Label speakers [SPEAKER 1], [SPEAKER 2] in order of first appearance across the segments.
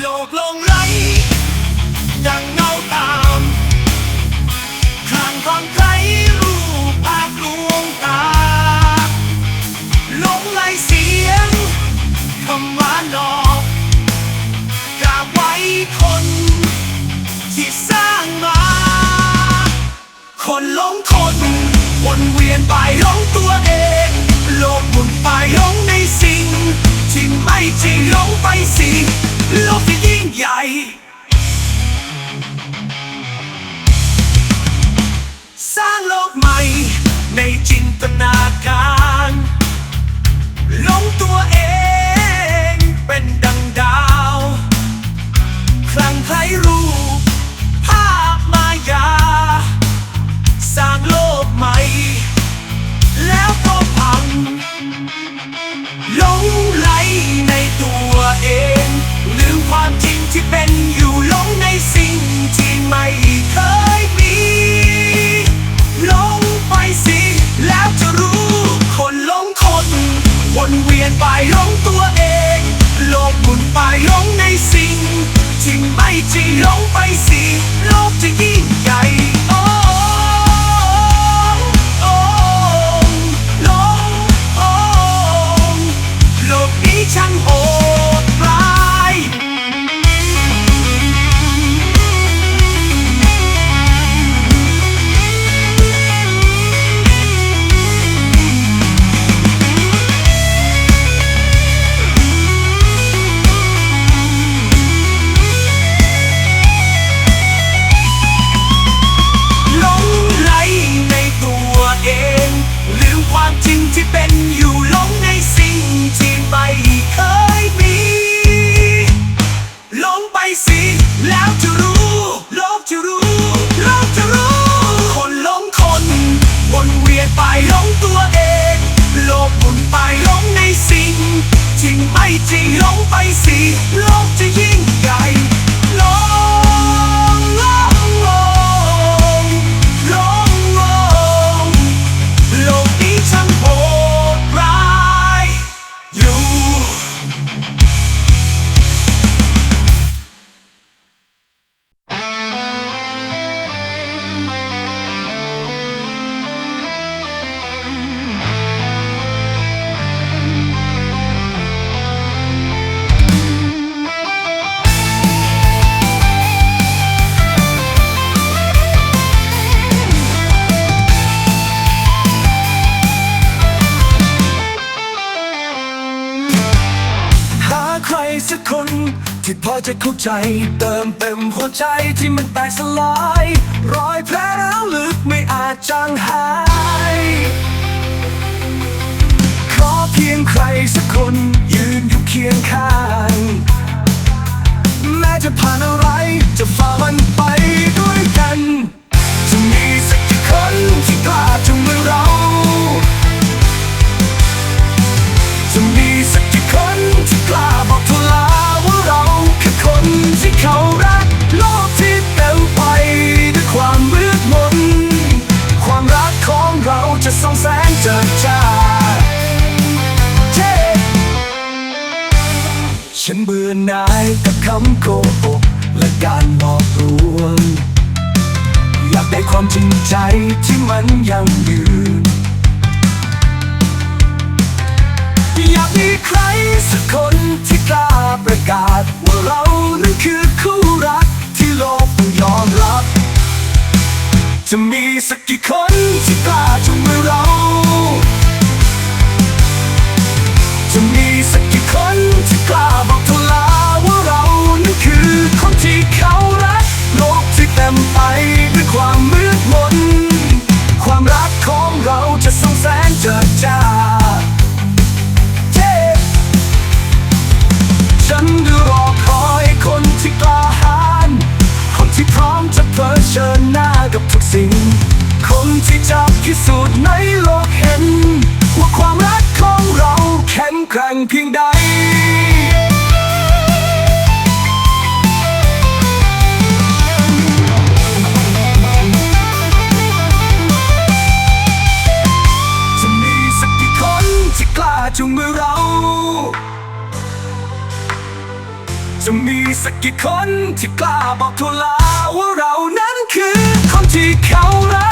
[SPEAKER 1] หลอกลงไร ฝ่ายหลงในสิ่ง ที่ไม่จริงหลงไปสิโลกที่ยิ่งใหญ่สร้างโลกใหม่ในจินตนา วนเวียนไปหลงตัวเอง โลกหมุนไปหลงในสิ่งจริงไม่จริงหลงไปสิโลกจะยิ่งใหญ่ช่างโห จ เติมเต็มหัวใจที่มันแตกสลาย รอยแผลร้าวลึกไม่อาจจางหาย จริงใจที่มันยังยืน อยากมีใครสักคนที่กล้าประกาศ ว่าเรานั้นคือคู่รักที่โลกยอมรับ จะมีสักกี่คนที่กล้าจุงมือเรา the top ฉันรอคอยคนที่กล้าหาญคนที่พร้อมจะเผชิญหน้ากับทุกสิ่ง คนที่จะพิสูจน์ในโลกเห็น ว่าความรักของเราแข็งแกร่งเพียงใด กี่คนที่กล้าบอกทุลาว่าเรานั้นคือคนที่เขารัก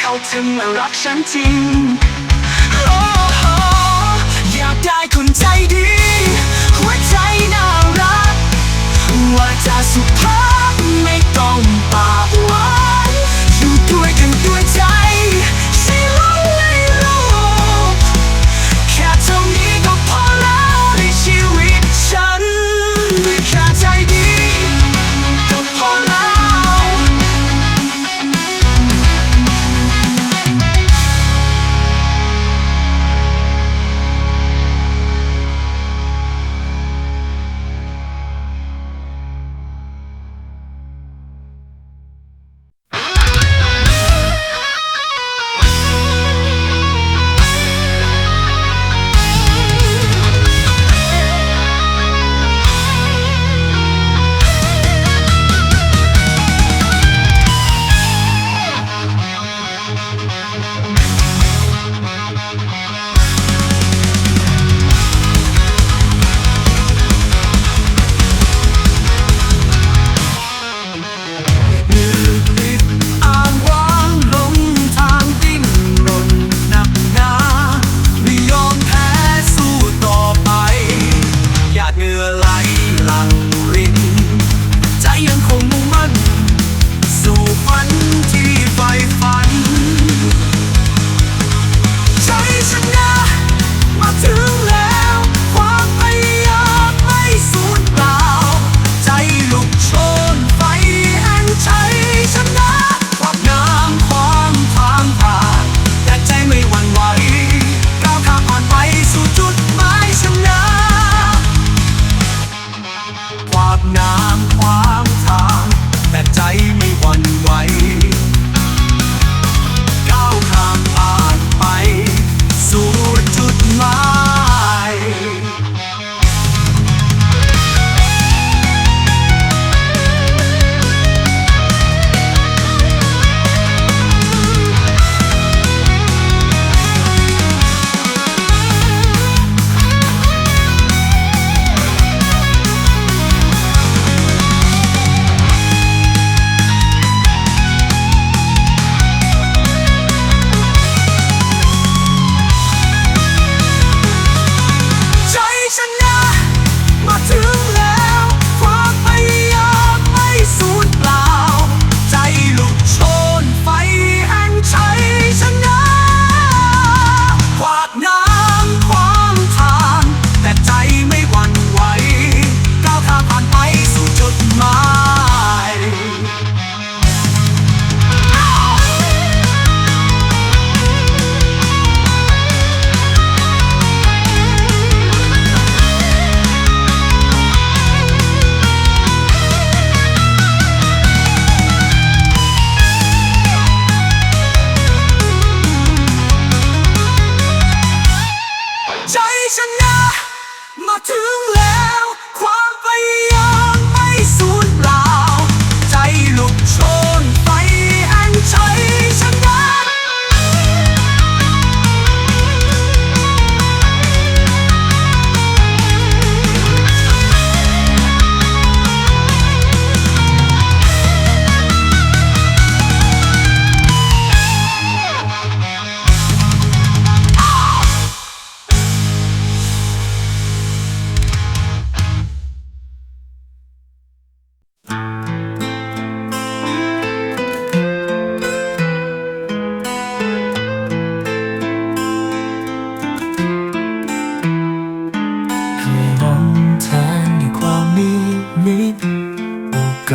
[SPEAKER 1] เขาถึงมา
[SPEAKER 2] รักฉันจริง โอ้โหอยากได้คนใจดี หัวใจน่ารัก ว่าจะสุภาพ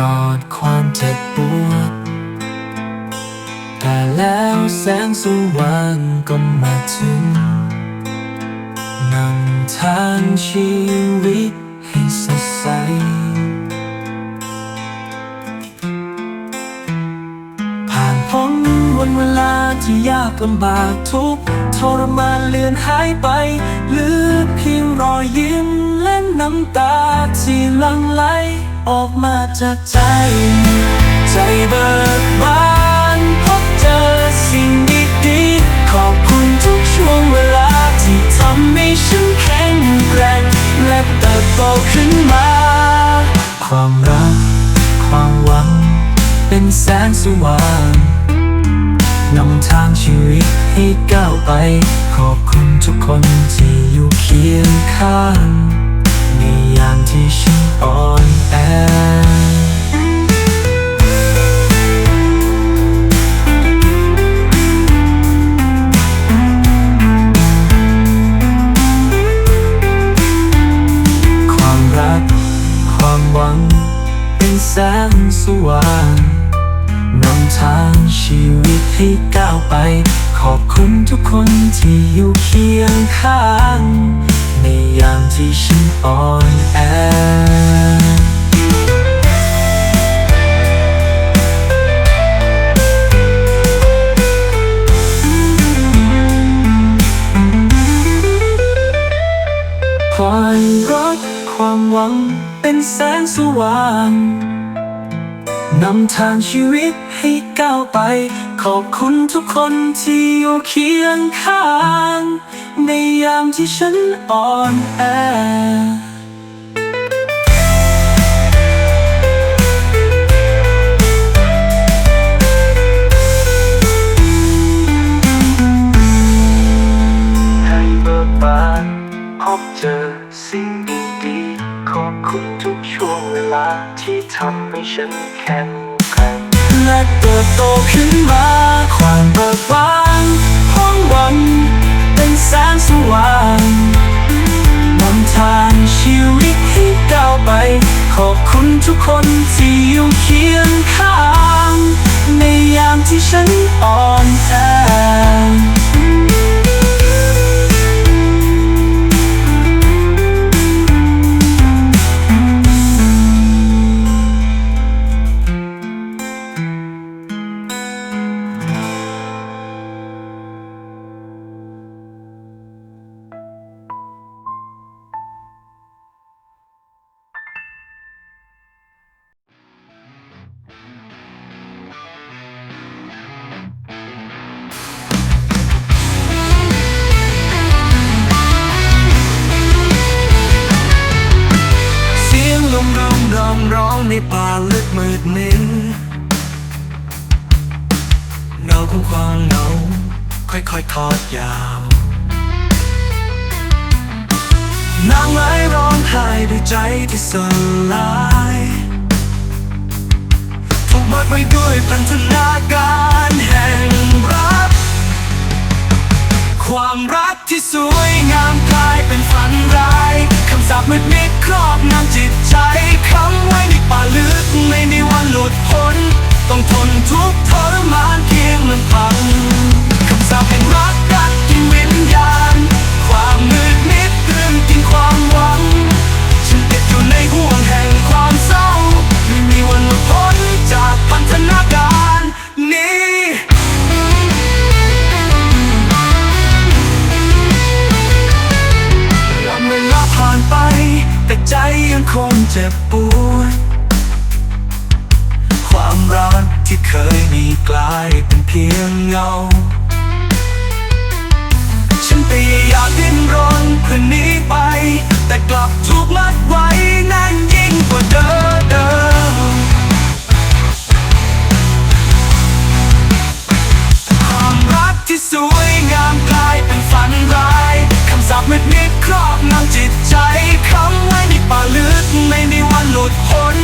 [SPEAKER 2] กอดควา
[SPEAKER 1] มเจ็
[SPEAKER 2] บปวด แต่แล้วแสงสว่างก็มาถึงนำทางชีวิตให้สดใสผ่านพ้นวันเวลาที่ยากลำบากทุกทรมานเลือนหายไป เหลือเพียงรอยยิ้มและน้ำตาที่ลังไหล ออกมาจากใจ ใจเบิกบานพบเจอสิ่งดี งสว่างนำทางชีวิตให้ก้าวไป ขอบคุณทุกคนที่อยู่เคียงข้าง ในยามที่ฉันอ่อนแอความรักความหวังเป็นแสงสว่าง นำทางชีวิตให้ก้าวไป ขอบคุณทุกคนที่อยู่เคียงข้าง ในยามที่ฉันอ่อนแอำให้ฉันแข็งแกร่งและเติบโตขึ้นมาความเบิกบานห้องหวังเป็นแสงสว่างนำทางชีวิตให้ก้าวไป ขอบคุณทุกคนที่อยู่เคียงข้าง ในยามที่ฉันอ่อน
[SPEAKER 1] มร้องร้องร้องในป่าลึกมืดมินเงาของความเงาค่อยๆทอดยาวนางไม้ร้องไห้ด้วยใจที่สลายถูกมัดไว้ด้วยพันธนาการแห่งรัก ความรักที่สวยงามกลายเป็นฝันร้าย สับมืดมิดครอบงำจิตใจค้ำไว้ในป่าลึกไม่มีวันหลุดพ้น ต้องทนทุกข์ทรมานเพียงลำพังคำสาปแห่งรัก คร
[SPEAKER 2] อบงำจิตใจคำไว้ในป่าลึกไม่มีวันหลุดพ้น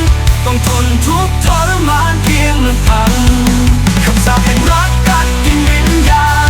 [SPEAKER 2] ต้องทนทุกทรมานเพียงลำพังคำสาปแห่งรักกัดกินวิญญาณ